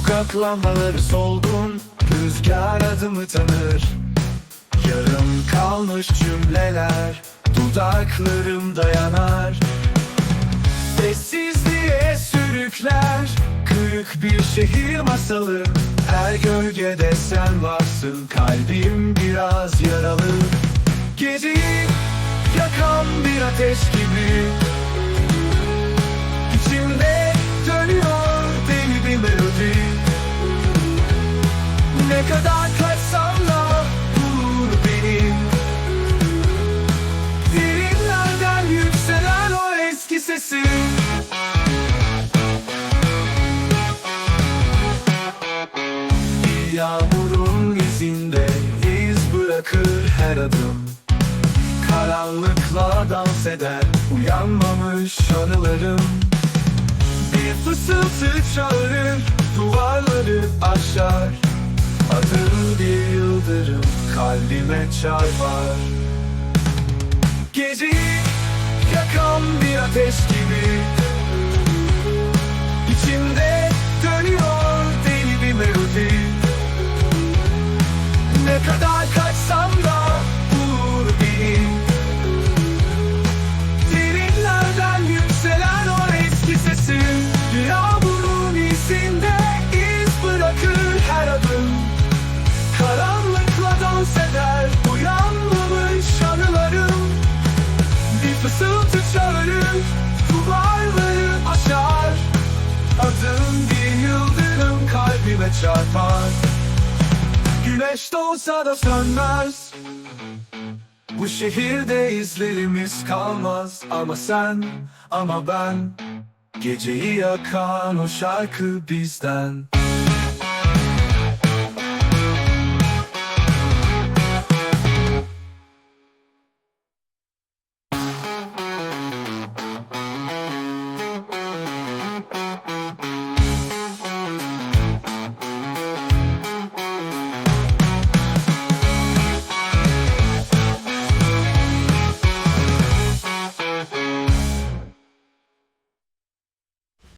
Sokak lambaları solgun Rüzgar adımı tanır. Yarım kalmış cümleler Dudaklarım dayanar. Sessizliğe sürükler Kırık bir şehir masalı. Her gölgede sen varsın Kalbim biraz yaralı. Geceyi yakan bir ateş gibi dans eder uyanmamış anılarım. Bir fısıltı çağırır duvarları aşar. Adın bir yıldırım kalbime çarpar. Geceyi yakan bir ateş gibi fısıltı çağırır duvarları aşar. Adın bir yıldırım kalbime çarpar. Güneş doğsa da sönmez. Bu şehirde izlerimiz kalmaz. Ama sen, ama ben Geceyi yakan o şarkı bizden